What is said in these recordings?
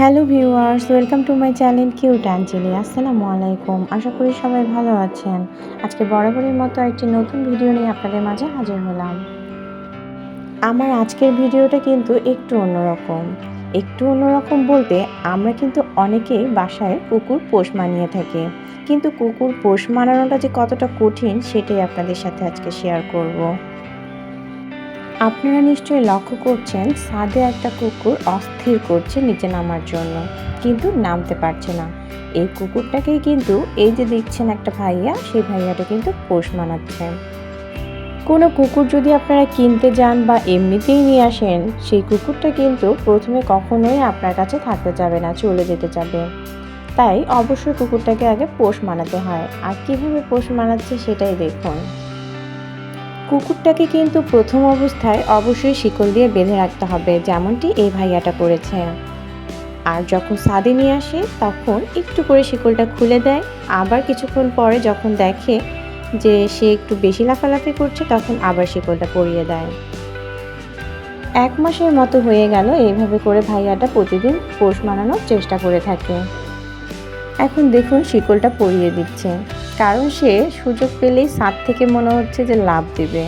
Hello viewers, welcome to my channel cute Angeli. আসসালামু আলাইকুম। আশা করি সবাই ভালো আছেন। আজকে বরাবরের মতো একটি নতুন ভিডিও নিয়ে আপনাদের মাঝে হাজির হলাম। আমার আজকের ভিডিওটা কিন্তু একটু অন্যরকম। একটু অন্যরকম বলতে আমরা কিন্তু অনেকেই বাসায় কুকুর পোষ মানিয়ে থাকি। কিন্তু কুকুর পোষ মানানোটা যে কতটা কঠিন, সেটাই আপনাদের সাথে আজকে শেয়ার করব। আপনারা নিশ্চয়ই লক্ষ্য করছেন সাদে একটা কুকুর অস্থির করছে নিচে নামার জন্য, কিন্তু নামতে পারছে না। এই কুকুরটাকেই কিন্তু এই যে দেখছেন একটা ভাইয়া, সেই ভাইয়াটা কিন্তু পোষ মানাচ্ছে। কোনো কুকুর যদি আপনারা কিনতে যান বা এমনিতেই নিয়ে আসেন, সেই কুকুরটা কিন্তু প্রথমে কখনোই আপনার কাছে থাকতে যাবে না, চলে যেতে যাবে। তাই অবশ্যই কুকুরটাকে আগে পোষ মানাতে হয়। আর কীভাবে পোষ মানাচ্ছে সেটাই দেখুন। কুকুরটাকে কিন্তু প্রথম অবস্থায় অবশ্যই শিকল দিয়ে বেঁধে রাখতে হবে, যেমনটি এই ভাইয়াটা করেছে। আর যখন সাদে নিয়ে আসে, তখন একটু করে শিকলটা খুলে দেয়। আবার কিছুক্ষণ পরে যখন দেখে যে সে একটু বেশি লাফালাফি করছে, তখন আবার শিকলটা পরিয়ে দেয়। এক মাসের মতো হয়ে গেল, এইভাবে করে ভাইয়াটা প্রতিদিন পোষ মানানোর চেষ্টা করে থাকে। এখন দেখুন, শিকলটা পরিয়ে দিচ্ছে। কারণ সে সুযোগ পেলেই ছাদ থেকে মনে হচ্ছে যে লাভ দেবে।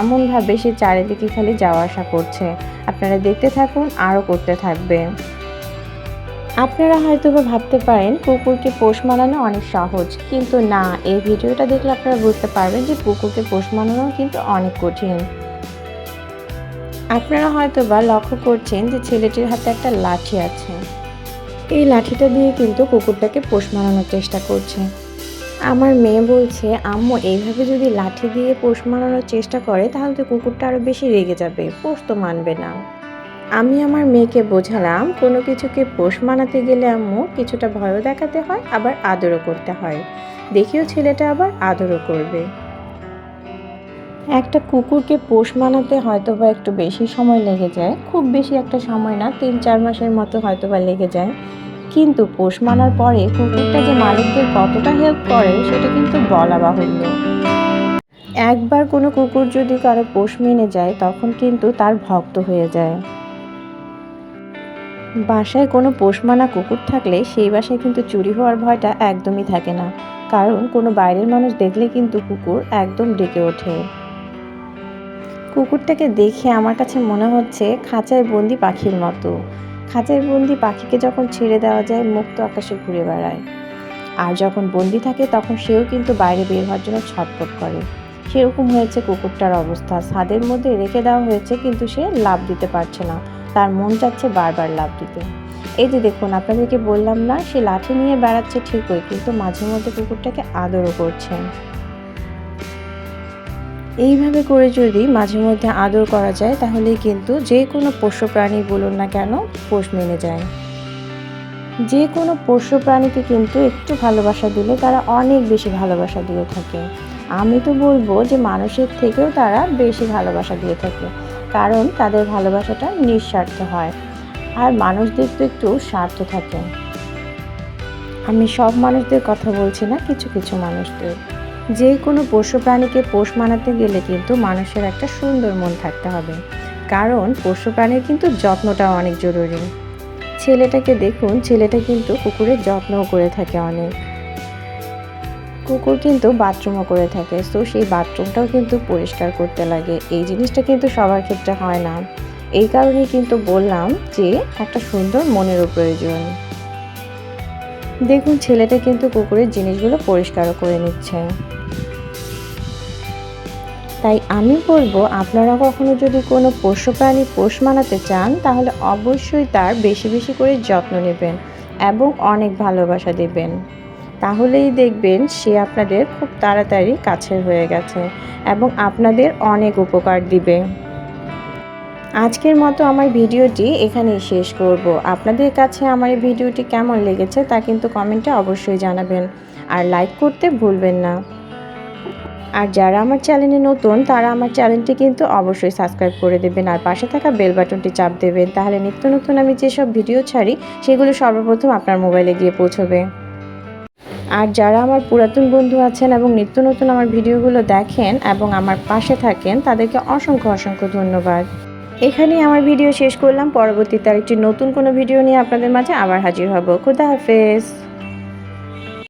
এমনভাবে সে চারিদিকে খালি যাওয়া আসা করছে। আপনারা দেখতে থাকুন, আরও করতে থাকবে। আপনারা হয়তো বা ভাবতে পারেন, কুকুরকে পোষ মানানো অনেক সহজ। কিন্তু না, এই ভিডিওটা দেখলে আপনারা বুঝতে পারবেন যে কুকুরকে পোষ মানানো কিন্তু অনেক কঠিন। আপনারা হয়তো বা লক্ষ্য করছেন যে ছেলেটির হাতে একটা লাঠি আছে। এই লাঠিটা দিয়ে কিন্তু কুকুরটাকে পোষ মানানোর চেষ্টা করছে। আমার মেয়ে বলছে, আম্মু, এইভাবে যদি লাঠি দিয়ে পোষ মানানোর চেষ্টা করে, তাহলে তো কুকুরটা আরও বেশি রেগে যাবে। পোষ তো মানবে না। আমি আমার মেয়েকে বোঝালাম, কোনো কিছুকে পোষ মানাতে গেলে আম্মু কিছুটা ভয়ও দেখাতে হয়, আবার আদরও করতে হয়। দেখিও ছেলেটা আবার আদরও করবে। একটা কুকুরকে পোষ মানাতে হয়তো বা একটু বেশি সময় লেগে যায়, খুব বেশি একটা সময় না, তিন চার মাসের মতো হয়তো বা লেগে যায়। কিন্তু পোষ মানার পরে কুকুরটা যে মালিকদের কতটা হেল্প করে, সেটা কিন্তু বলা বাহুল্য। একবার কোনো কুকুর যদি কারও পোষ মেনে যায়, তখন কিন্তু তার ভক্ত হয়ে যায়। বাসায় কোনো পোষ মানা কুকুর থাকলে, সেই বাসায় কিন্তু চুরি হওয়ার ভয়টা একদমই থাকে না। কারণ কোনো বাইরের মানুষ দেখলে কিন্তু কুকুর একদম ডেকে ওঠে। কুকুরটাকে দেখে আমার কাছে মনে হচ্ছে খাঁচায় বন্দি পাখির মতো। খাঁচায় বন্দি পাখিকে যখন ছেড়ে দেওয়া যায় মুক্ত আকাশে ঘুরে বেড়ায়। আর যখন বন্দি থাকে, তখন সেও কিন্তু বাইরে বের হওয়ার জন্য ছটফট করে। সেরকম হয়েছে কুকুরটার অবস্থা। ছাদের মধ্যে রেখে দেওয়া হয়েছে, কিন্তু সে লাভ দিতে পারছে না। তার মন চাচ্ছে বারবার লাভ দিতে। এই যে দেখুন, আপনাদেরকে বললাম না, সে লাঠি নিয়ে বেড়াচ্ছে ঠিকই, কিন্তু মাঝে মধ্যে কুকুরটাকে আদরও করছে। এইভাবে করে যদি মাঝে মধ্যে আদর করা যায়, তাহলেই কিন্তু যে কোনো পোষ্য প্রাণী বলুন না কেন, পোষ মেনে যায়। যে কোনো পোষ্য প্রাণীকে কিন্তু একটু ভালোবাসা দিলে তারা অনেক বেশি ভালোবাসা দিয়ে থাকে। আমি তো বলব যে মানুষের থেকেও তারা বেশি ভালোবাসা দিয়ে থাকে, কারণ তাদের ভালোবাসাটা নিঃস্বার্থ হয় আর মানুষদের তো একটু স্বার্থ থাকে। আমি সব মানুষদের কথা বলছি না, কিছু কিছু মানুষদের। যে কোনো পশু প্রাণীকে পোষ মানাতে গেলে কিন্তু মানুষের একটা সুন্দর মন থাকতে হবে। কারণ পশু প্রাণীর কিন্তু যত্নটাও অনেক জরুরি। ছেলেটাকে দেখুন, ছেলেটা কিন্তু কুকুরের যত্নও করে থাকে অনেক। কুকুর কিন্তু বাথরুমও করে থাকে, তো সেই বাথরুমটাও কিন্তু পরিষ্কার করতে লাগে। এই জিনিসটা কিন্তু সবার ক্ষেত্রে হয় না। এই কারণেই কিন্তু বললাম যে, একটা সুন্দর মনেরও প্রয়োজন। দেখুন, ছেলেটা কিন্তু কুকুরের জিনিসগুলো পরিষ্কারও করে নিচ্ছে। তাই আমি বলব, আপনারা কখনো যদি কোনো পোষ্য প্রাণী পোষ মানাতে চান, তাহলে অবশ্যই তার বেশি বেশি করে যত্ন নেবেন এবং অনেক ভালোবাসা দেবেন। তাহলেই দেখবেন সে আপনাদের খুব তাড়াতাড়ি কাছের হয়ে গেছে এবং আপনাদের অনেক উপকার দিবে। আজকের মতো আমার ভিডিওটি এখানেই শেষ করব। আপনাদের কাছে আমার এই ভিডিওটি কেমন লেগেছে তা কিন্তু কমেন্টে অবশ্যই জানাবেন। আর লাইক করতে ভুলবেন না। আর যারা আমার চ্যানেলে নতুন, তারা আমার চ্যানেলটি কিন্তু অবশ্যই সাবস্ক্রাইব করে দেবেন আর পাশে থাকা বেল বাটনটি চাপ দেবেন। তাহলে নিত্য নতুন আমি যেসব ভিডিও ছাড়ি, সেগুলো সর্বপ্রথম আপনার মোবাইলে গিয়ে পৌঁছবে। আর যারা আমার পুরাতন বন্ধু আছেন এবং নিত্য নতুন আমার ভিডিওগুলো দেখেন এবং আমার পাশে থাকেন, তাদেরকে অসংখ্য অসংখ্য ধন্যবাদ। এখানেই আমার ভিডিও শেষ করলাম। পরবর্তীতে আরেকটি নতুন কোনো ভিডিও নিয়ে আপনাদের মাঝে আবার হাজির হব। খুদা হাফেজ।